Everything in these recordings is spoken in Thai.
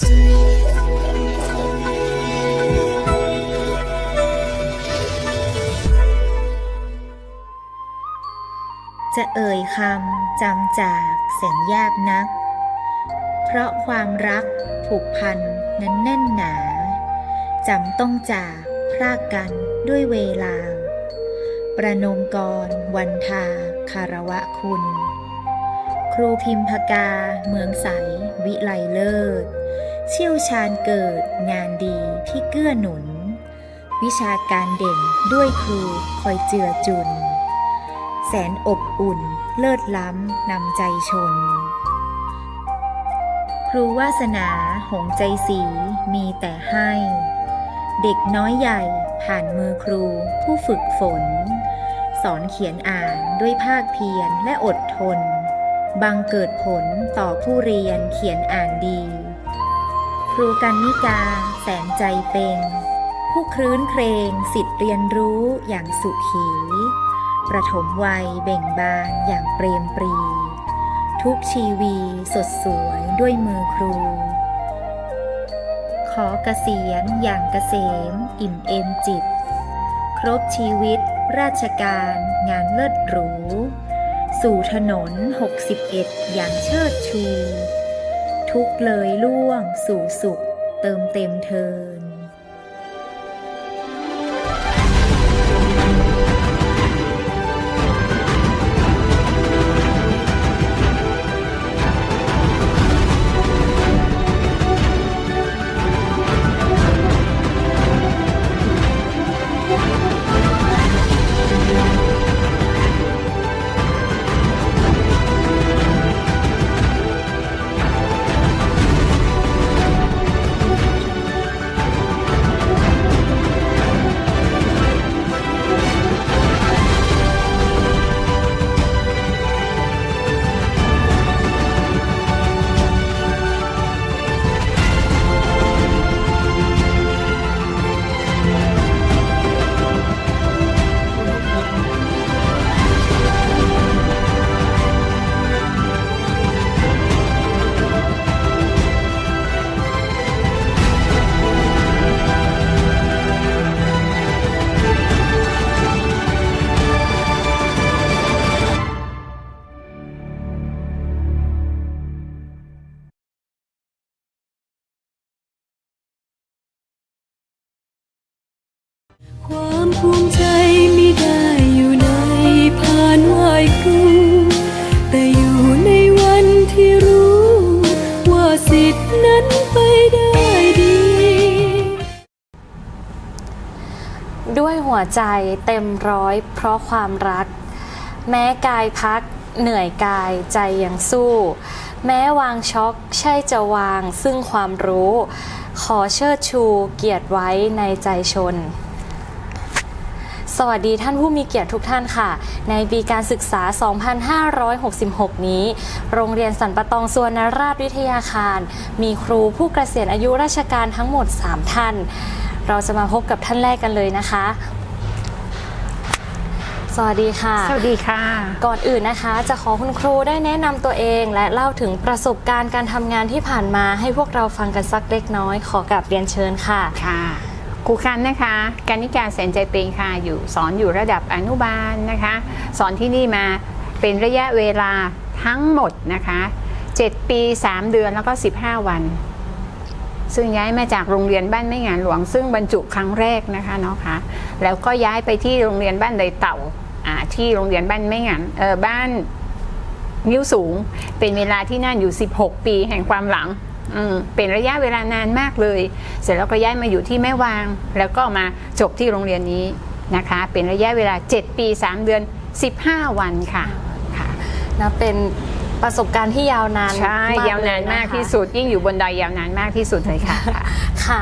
จะเอ่ยคำจำจากแสนยากนัก เพราะความรักผูกพันนั้นแน่นหนาจำต้องจากพรากกันด้วยเวลา ประนมกรวันทาคารวะคุณ ครูพิมพกาเมืองใส วิไลเลิศ เชี่ยวชาญเกิดงานดีที่เกื้อหนุน วิชาการเด่นด้วยครูคอยเจือจุน แสนอบอุ่นเลิศล้ำนำใจชน ครูวาสนาหงใจสีมีแต่ให้ เด็กน้อยใหญ่ผ่านมือครูผู้ฝึกฝน สอนเขียนอ่านด้วยภาคเพียรและอดทน บังเกิดผลต่อผู้เรียนเขียนอ่านดี รูกันนิกา แสนใจเป็น ผู้ครื้นเครงสิทธิ์เรียนรู้อย่างสุขี ประถมวัยเบ่งบานอย่างเปรมปรี ทุกชีวีสดสวยด้วยมือครู ขอเกษียณอย่างเกษม อิ่มเอมจิต ครบชีวิต ราชการงานเลิศหรู สู่ถนน 61 อย่างเชิดชู ทุกเลยล่วงสู่สุข เติมเต็มเธอ ความภูมิใจไม่ได้อยู่ในพานไหวครูแต่อยู่ในวันที่รู้ ว่าสิทธิ์นั้นไปได้ดี ด้วยหัวใจเต็มร้อยเพราะความรัก แม้กายพักเหนื่อยกายใจยังสู้ แม้วางช็อกใช่จะวางซึ่งความรู้ ขอเชิดชูเกียรติไว้ในใจชน สวัสดีท่านผู้มีเกียรติทุกท่านค่ะ ในปีการศึกษา 2566 นี้ โรงเรียนสันปะตองสวนราชวิทยาคาร มีครูผู้เกษียณอายุราชการทั้งหมด 3 ท่าน เราจะมาพบกับท่านแรกกันเลยนะคะ สวัสดีค่ะ สวัสดีค่ะ ก่อนอื่นนะคะ จะขอคุณครูได้แนะนำตัวเอง และเล่าถึงประสบการณ์การทำงานที่ผ่านมาให้พวกเราฟังกันสักเล็กน้อย ขอกลับเรียนเชิญค่ะ ค่ะ ครูคันนะคะกานิการแสนใจเป็นค่ะอยู่สอนอยู่ระดับอนุบาลนะคะ สอนที่นี่มาเป็นระยะเวลาทั้งหมดนะคะ 7 ปี 3 เดือนแล้วก็ 15 วัน ซึ่งย้ายมาจากโรงเรียนบ้านแม่งานหลวง ซึ่งบรรจุครั้งแรกนะคะเนาะค่ะแล้วก็ย้ายไปที่โรงเรียนบ้านไดเต่าที่โรงเรียนบ้านแม่งานเออบ้านนิ้วสูง เป็นเวลาที่นั่นอยู่ 16 ปีแห่งความหลัง เป็นระยะเวลานานมากเลย เสร็จแล้วก็ย้ายมาอยู่ที่แม่วาง แล้วก็มาจบที่โรงเรียนนี้นะคะ เป็นระยะเวลา 7 ปี 3 เดือน 15 วันค่ะค่ะนะเป็นประสบการณ์ที่ยาวนานใช่มยาวนานมากที่สุด ยิ่งอยู่บนดอยยาวนานมากที่สุดเลยค่ะค่ะ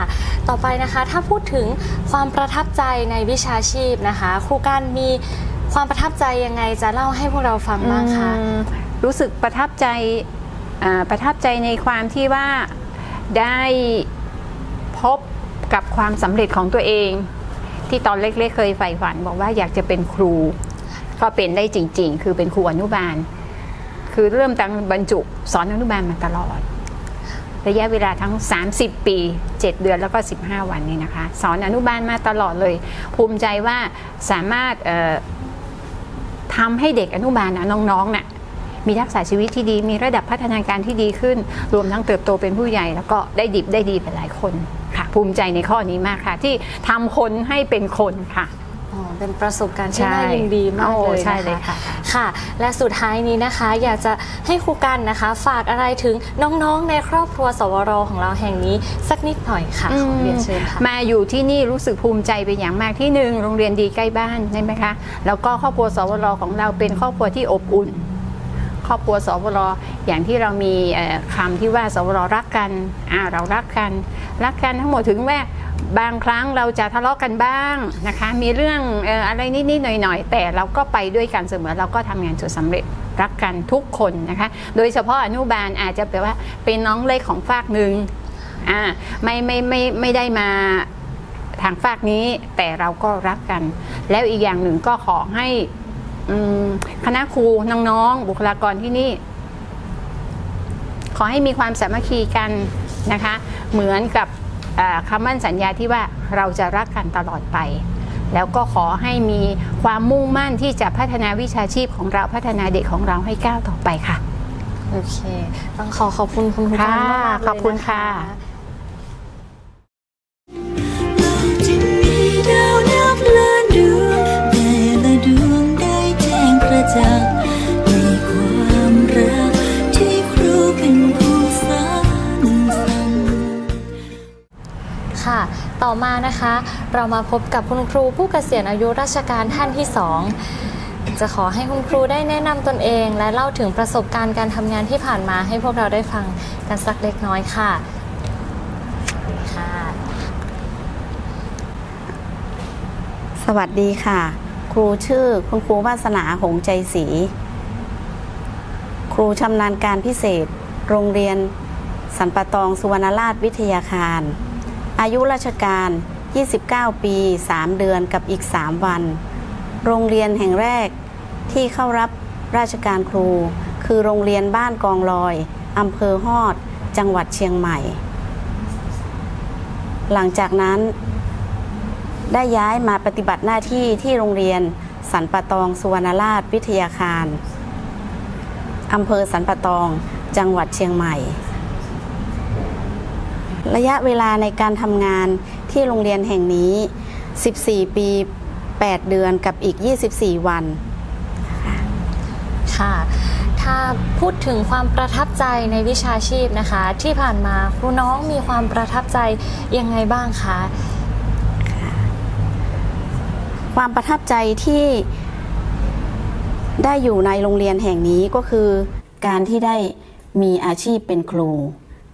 ต่อไปนะคะถ้าพูดถึงความประทับใจในวิชาชีพนะคะ ครูการมีความประทับใจยังไงจะเล่าให้พวกเราฟังบ้างคะอืมรู้สึกประทับใจอ่า ประทับใจในความที่ว่าได้พบกับความสำเร็จของตัวเอง ที่ตอนเล็กๆเคยใฝ่ฝัน บอกว่าอยากจะเป็นครู ก็เป็นได้จริง ๆ คือเป็นครูอนุบาล คือเริ่มตั้งบรรจุสอนอนุบาลมาตลอด ระยะเวลาทั้ง 30 ปี 7 เดือนแล้วก็ 15 วันนี้นะคะ สอนอนุบาลมาตลอดเลย ภูมิใจว่าสามารถทำให้เด็กอนุบาลนะน้องๆน่ะ มีทักษะชีวิตที่ดี มีระดับพัฒนาการที่ดีขึ้น รวมทั้งเติบโตเป็นผู้ใหญ่ แล้วก็ได้ดิบได้ดีไปหลายคนค่ะ ภูมิใจในข้อนี้มากค่ะ ที่ทำคนให้เป็นคนค่ะอ๋อเป็นประสบการณ์ที่ใช่น่ายินดีมากโอ้เลยใช่นะเลยคะค่ะค่ะ และสุดท้ายนี้นะคะ อยากจะให้ครูกันนะคะ ฝากอะไรถึงน้องๆ ในครอบครัวสวรของเราแห่งนี้ สักนิดหน่อยค่ะขอเรียนเชิญค่ะมาอยู่ที่นี่รู้สึกภูมิใจเป็นอย่างมากที่หนึ่งโรงเรียนดีใกล้บ้านใช่ไหมคะแล้วก็ครอบครัวสวรของเราเป็นครอบครัวที่อบอุ่น ครอบครัวสวรอย่างที่เรามีเอ่อคำที่ว่าสวรรักกันอ่าเรารักกัน รักกันทั้งหมดถึงแม้บางครั้งเราจะทะเลาะกันบ้างนะคะ มีเรื่องออะไรนิดๆหน่อยๆแต่เราก็ไปด้วยกันเสมอเราก็ทำงานจนสำเร็จรักกันทุกคนนะคะ โดยเฉพาะอนุบาลอาจจะแปลว่าเป็นน้องเล็กของฝากหนึ่งอ่าไม่ไม่ไม่ไม่ได้มาทางฝากนี้แต่เราก็รักกัน แล้วอีกอย่างหนึ่งก็ขอให้ คณะครูน้องๆบุคลากรที่นี่ ขอให้มีความสามัคคีกันนะคะ เหมือนกับอ่าคำมั่นสัญญาที่ว่าเราจะรักกันตลอดไป แล้วก็ขอให้มีความมุ่งมั่นที่จะพัฒนาวิชาชีพของเราพัฒนาเด็กของเราให้ก้าวต่อไปค่ะ โอเค ต้องขอขอบคุณคุณครูกันมากๆเลยขอบคุณนค่ะ เรามาพบกับคุณครูผู้เกษียณอายุราชการท่านที่สองจะขอให้คุณครูได้แนะนำตนเอง และเล่าถึงประสบการณ์การทำงานที่ผ่านมาให้พวกเราได้ฟังกันสักเล็กน้อยค่ะค่ะสวัสดีค่ะ ครูชื่อคุณครูวาสนาหงใจศรีครูชำนาญการพิเศษ โรงเรียนสันปะตองสุวรรณราชวิทยาคาร อายุราชการ 29 ปี 3 เดือนกับอีก 3 วัน โรงเรียนแห่งแรกที่เข้ารับราชการครู คือโรงเรียนบ้านกองลอยอำเภอฮอด จังหวัดเชียงใหม่ หลังจากนั้น ได้ย้ายมาปฏิบัติหน้าที่ที่โรงเรียนสันปะตองสุวรรณราชวิทยาคารอำเภอสันปะตอง จังหวัดเชียงใหม่ ระยะเวลาในการทำงาน ที่โรงเรียนแห่งนี้ 14 ปี 8 เดือนกับอีก 24 วัน ค่ะ ถ้าพูดถึงความประทับใจในวิชาชีพนะคะ ที่ผ่านมาครูน้องมีความประทับใจยังไงบ้างคะ ความประทับใจที่ได้อยู่ในโรงเรียนแห่งนี้ก็คือ การที่ได้มีอาชีพเป็นครู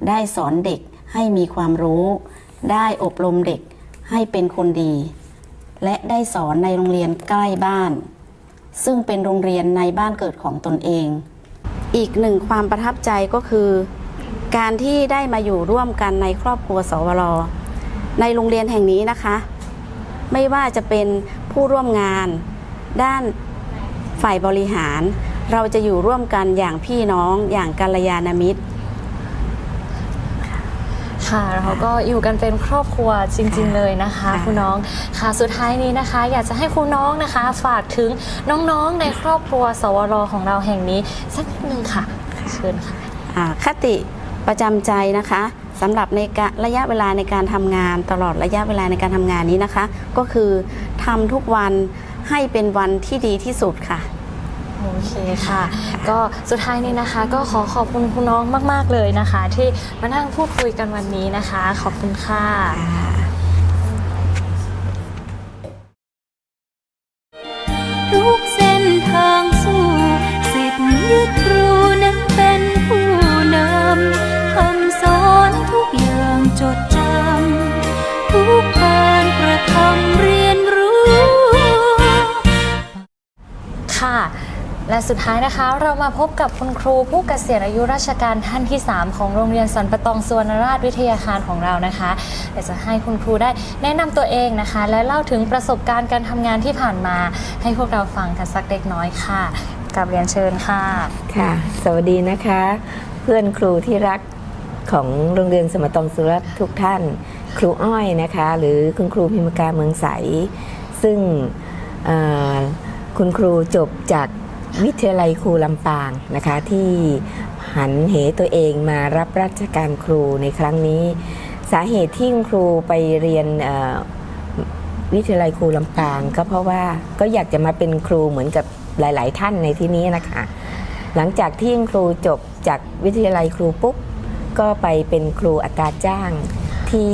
ได้สอนเด็กให้มีความรู้ ได้อบรมเด็กให้เป็นคนดี และได้สอนในโรงเรียนใกล้บ้าน ซึ่งเป็นโรงเรียนในบ้านเกิดของตนเอง อีกหนึ่งความประทับใจก็คือ การที่ได้มาอยู่ร่วมกันในครอบครัวสวรในโรงเรียนแห่งนี้นะคะ ไม่ว่าจะเป็นผู้ร่วมงาน ด้านฝ่ายบริหาร เราจะอยู่ร่วมกันอย่างพี่น้องอย่างกัลยาณมิตร ค่ะเราก็อยู่กันเป็นครอบครัวจริง ๆ เลยนะคะค่ะคุณน้องค่ะสุดท้ายนี้นะคะ อยากจะให้คุณน้องนะคะ ฝากถึงน้องๆในครอบครัวสวรของเราแห่งนี้ สักนิดนึงค่ะเชิญค่ะอ่าคติประจำใจนะคะสำหรับในกะระยะเวลาในการทำงานตลอดระยะเวลาในการทำงานนี้นะคะ ก็คือทำทุกวันให้เป็นวันที่ดีที่สุดค่ะ โอเคค่ะ ก็สุดท้ายนี้นะคะ ก็ขอขอบคุณคุณน้องมาก ๆ เลยนะคะ ที่มานั่งพูดคุยกันวันนี้นะคะ ขอบคุณค่ะทุกเส้นทางสู่สิทธิยึดครูนั้นเป็นผู้นำคำสอนทุกอย่างจดจำทุกการกระ และสุดท้ายนะคะเรามาพบกับคุณครูผู้เกษียณอายุราชการท่านที่ 3 ของโรงเรียนสันปะตองสวนราชวิทยาคารของเรานะคะเดี๋ยวจะให้คุณครูได้แนะนำตัวเองนะคะ และเล่าถึงประสบการณ์การทำงานที่ผ่านมา ให้พวกเราฟังกันสักเล็กน้อยค่ะกับเรียนเชิญค่ะค่ะ สวัสดีนะคะ เพื่อนครูที่รักของโรงเรียนสมตองสุรัตทุกท่าน ครูอ้อยนะคะ หรือคุณครูพิมกาเมืองใส ซึ่งคุณครูจบจาก วิทยาลัยครูลำปางนะคะที่หันเหตัวเองมารับราชการครูในครั้งนี้ สาเหตุที่ครูไปเรียนวิทยาลัยครูลำปางก็เพราะว่าก็อยากจะมาเป็นครูเหมือนกับหลาย ๆ ท่านในที่นี้นะคะ หลังจากที่ครูจบจากวิทยาลัยครูปุ๊บก็ไปเป็นครูอัตราจ้างที่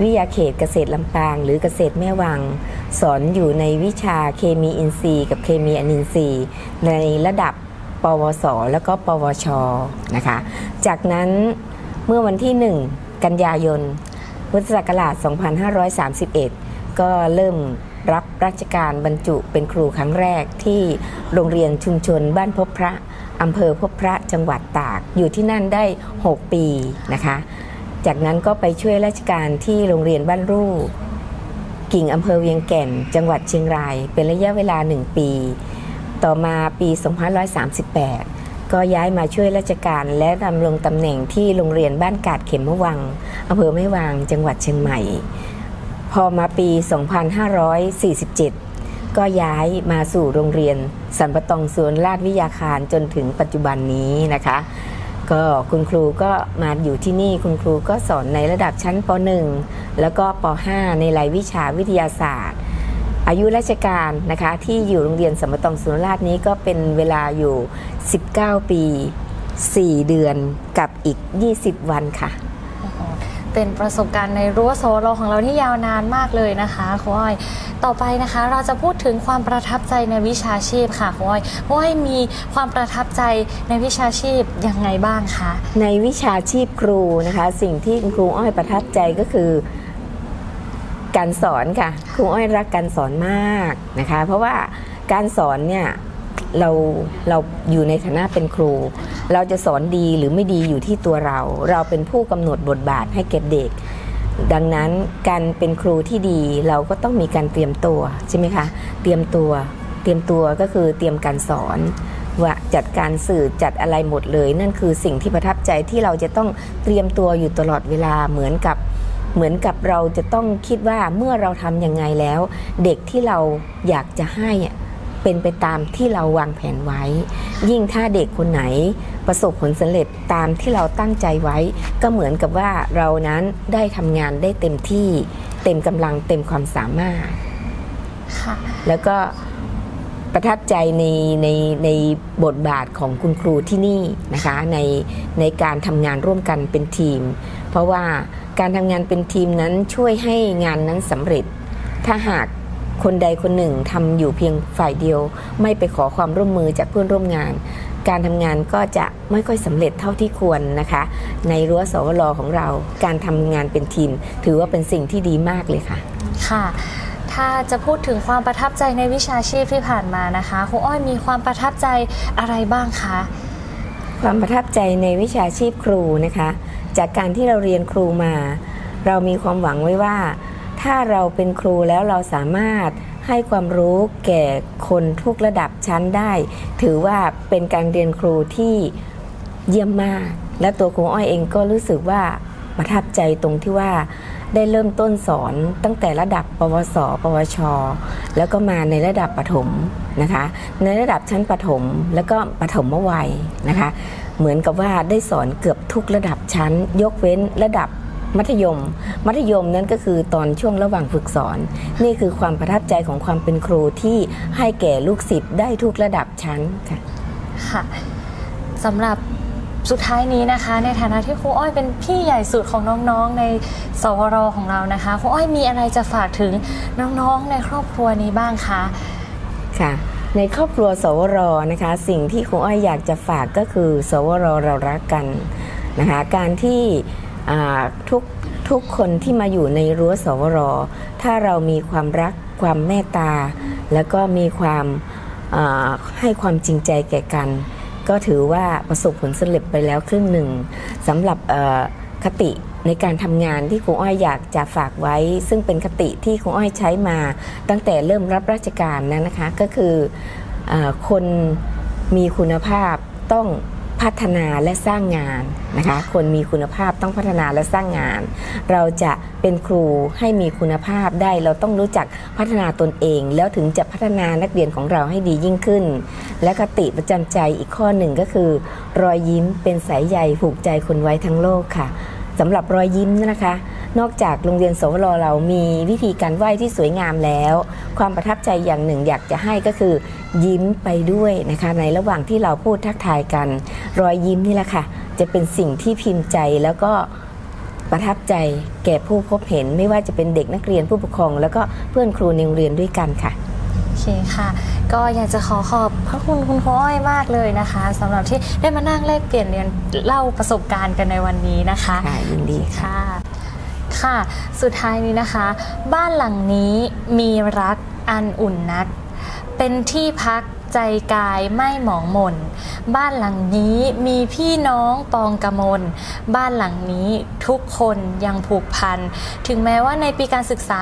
วิทยาเขตเกษตรลำปาง หรือเกษตรแม่วัง สอนอยู่ในวิชาเคมีอินทรีย์ กับเคมีอนินทรีย์ ในระดับปวส แล้วก็ปวชนะคะ จากนั้นเมื่อวันที่ 1 กันยายน พุทธศักราช 2531 ก็เริ่มรับราชการบรรจุเป็นครูครั้งแรกที่โรงเรียนชุมชนบ้านพบพระอำเภอพบพระจังหวัดตาก อยู่ที่นั่นได้ 6 ปีนะคะ จากนั้นก็ไปช่วยราชการที่โรงเรียนบ้านรู กิ่งอำเภอเวียงแก่น จังหวัดเชียงราย เป็นระยะเวลา 1 ปี ต่อมาปี 2538 ก็ย้ายมาช่วยราชการและดำรงตำแหน่งที่โรงเรียนบ้านกาดเข็มมะวังอำเภอแม่วางจังหวัดเชียงใหม่ พอมาปี 2547 ก็ย้ายมาสู่โรงเรียนสันปะตองสวนราชวิทยาคารจนถึงปัจจุบันนี้นะคะ ก็คุณครูก็มาอยู่ที่นี่คุณครูก็สอนในระดับชั้นป .1 แล้วก็ป .5 ในรายวิชาวิทยาศาสตร์ อายุราชการนะคะที่อยู่โรงเรียนสมปตองสุนราชนี้ก็เป็นเวลาอยู่ 19 ปี 4 เดือนกับอีก 20 วันค่ะ เป็นประสบการณ์ในรั้วโซโลของเราที่ยาวนานมากเลยนะคะครูอ้อย ต่อไปนะคะเราจะพูดถึงความประทับใจในวิชาชีพค่ะครูอ้อยครูอ้อยมีความประทับใจในวิชาชีพยังไงบ้างคะในวิชาชีพครูนะคะ สิ่งที่คุณครูอ้อยประทับใจก็คือการสอนค่ะ ครูอ้อยรักการสอนมากนะคะ เพราะว่าการสอนเนี่ย เราเราอยู่ในฐานะเป็นครู เราจะสอนดีหรือไม่ดีอยู่ที่ตัวเรา เราเป็นผู้กำหนดบทบาทให้แก่เด็ก ดังนั้นการเป็นครูที่ดีเราก็ต้องมีการเตรียมตัวใช่ไหมคะ เตรียมตัวเตรียมตัวก็คือเตรียมการสอนว่าจัดการสื่อจัดอะไรหมดเลย นั่นคือสิ่งที่ประทับใจที่เราจะต้องเตรียมตัวอยู่ตลอดเวลาเหมือนกับเหมือนกับเราจะต้องคิดว่าเมื่อเราทำยังไงแล้ว เด็กที่เราอยากจะให้ เป็นไปตามที่เราวางแผนไว้ ยิ่งถ้าเด็กคนไหนประสบผลสำเร็จตามที่เราตั้งใจไว้ ก็เหมือนกับว่าเรานั้นได้ทำงานได้เต็มที่เต็มกำลังเต็มความสามารถค่ะแล้วก็ประทับใจในในในบทบาทของคุณครูที่นี่นะคะในในการทำงานร่วมกันเป็นทีม เพราะว่าการทำงานเป็นทีมนั้นช่วยให้งานนั้นสำเร็จ ถ้าหาก คนใดคนหนึ่งทำอยู่เพียงฝ่ายเดียว ไม่ไปขอความร่วมมือจากเพื่อนร่วมงาน การทำงานก็จะไม่ค่อยสำเร็จเท่าที่ควรนะคะ ในรั้วสวรของเรา การทำงานเป็นทีม ถือว่าเป็นสิ่งที่ดีมากเลยค่ะ ค่ะถ้าจะพูดถึงความประทับใจในวิชาชีพที่ผ่านมานะคะครูอ้อยมีความประทับใจอะไรบ้างคะความประทับใจในวิชาชีพครูนะคะ จากการที่เราเรียนครูมา เรามีความหวังไว้ว่า ถ้าเราเป็นครูแล้วเราสามารถให้ความรู้แก่คนทุกระดับชั้นได้ ถือว่าเป็นการเรียนครูที่เยี่ยมมาก และตัวครูอ้อยเองก็รู้สึกว่าประทับใจตรงที่ว่าได้เริ่มต้นสอนตั้งแต่ระดับปวส ปวช แล้วก็มาในระดับประถมนะคะ ในระดับชั้นประถมแล้วก็ประถมวัยนะคะ เหมือนกับว่าได้สอนเกือบทุกระดับชั้น ยกเว้นระดับ มัธยม มัธยมนั้นก็คือตอนช่วงระหว่างฝึกสอน นี่คือความประทับใจของความเป็นครูที่ให้แก่ลูกศิษย์ได้ทุกระดับชั้นค่ะค่ะสำหรับสุดท้ายนี้นะคะ ในฐานะที่ครูอ้อยเป็นพี่ใหญ่สุดของน้องๆ ในสวรของเรานะคะครูอ้อยมีอะไรจะฝากถึงน้องๆ ในครอบครัวนี้บ้างคะค่ะ ในครอบครัวสวรนะคะ สิ่งที่ครูอ้อยอยากจะฝากก็คือ สวรเรารักกันนะคะ การที่อ่า ทุกทุกคนที่มาอยู่ในรั้วสวรถ้าเรามีความรักความเมตตา แล้วก็มีความให้ความจริงใจแก่กัน ก็ถือว่าประสบผลสำเร็จไปแล้วครึ่งหนึ่งสำหรับคติในการทำงานที่ครูอ้อยอยากจะฝากไว้ ซึ่งเป็นคติที่ครูอ้อยใช้มา ตั้งแต่เริ่มรับราชการนั้นนะคะ ก็คืออคนมีคุณภาพต้อง พัฒนาและสร้างงานนะคะ คนมีคุณภาพต้องพัฒนาและสร้างงาน เราจะเป็นครูให้มีคุณภาพได้ เราต้องรู้จักพัฒนาตนเอง แล้วถึงจะพัฒนานักเรียนของเราให้ดียิ่งขึ้น และคติประจำใจอีกข้อหนึ่งก็คือ รอยยิ้มเป็นสายใยผูกใจคนไว้ทั้งโลกค่ะ สำหรับรอยยิ้มนะคะ นอกจากโรงเรียนสวรเรามีวิธีการไหว้ที่สวยงามแล้ว ความประทับใจอย่างหนึ่งอยากจะให้ก็คือ ยิ้มไปด้วยนะคะ ในระหว่างที่เราพูดทักทายกัน รอยยิ้มนี่แหละค่ะ จะเป็นสิ่งที่พิมพ์ใจแล้วก็ประทับใจแก่ผู้พบเห็น ไม่ว่าจะเป็นเด็กนักเรียนผู้ปกครอง แล้วก็เพื่อนครูในโรงเรียนด้วยกันค่ะโอเคค่ะ ก็อยากจะขอขอบพระคุณคุณครูอ้อยมากเลยนะคะสำหรับที่ได้มานั่งแลกเปลี่ยนเรียนเล่าประสบการณ์กันในวันนี้นะคะค่ะยินดีค่ะค่ะค่ะสุดท้ายนี้นะคะ บ้านหลังนี้มีรักอันอุ่นนัก เป็นที่พัก ใจกายไม่หมองมน บ้านหลังนี้มีพี่น้องปองกระมล บ้านหลังนี้ทุกคนยังผูกพัน ถึงแม้ว่าในปีการศึกษา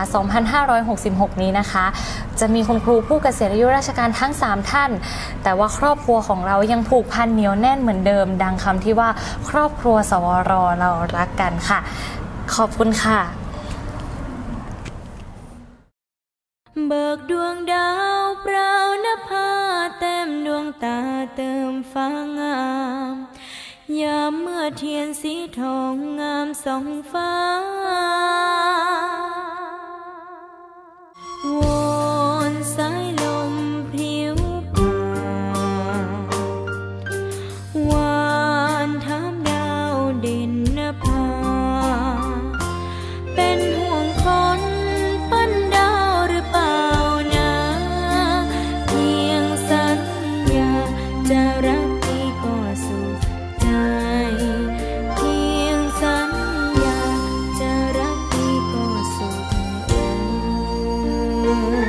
2566 นี้นะคะ จะมีคุณครูผู้เกษียณอายุราชการทั้ง 3 ท่าน แต่ว่าครอบครัวของเรายังผูกพันเหนียวแน่นเหมือนเดิม ดังคำที่ว่าครอบครัวสวรเรารักกันค่ะ ขอบคุณค่ะ เบิกดวงดาวปล่า ตาเติมฟ้างาม ยามเมื่อเทียนสีทองงามสองฟ้า you.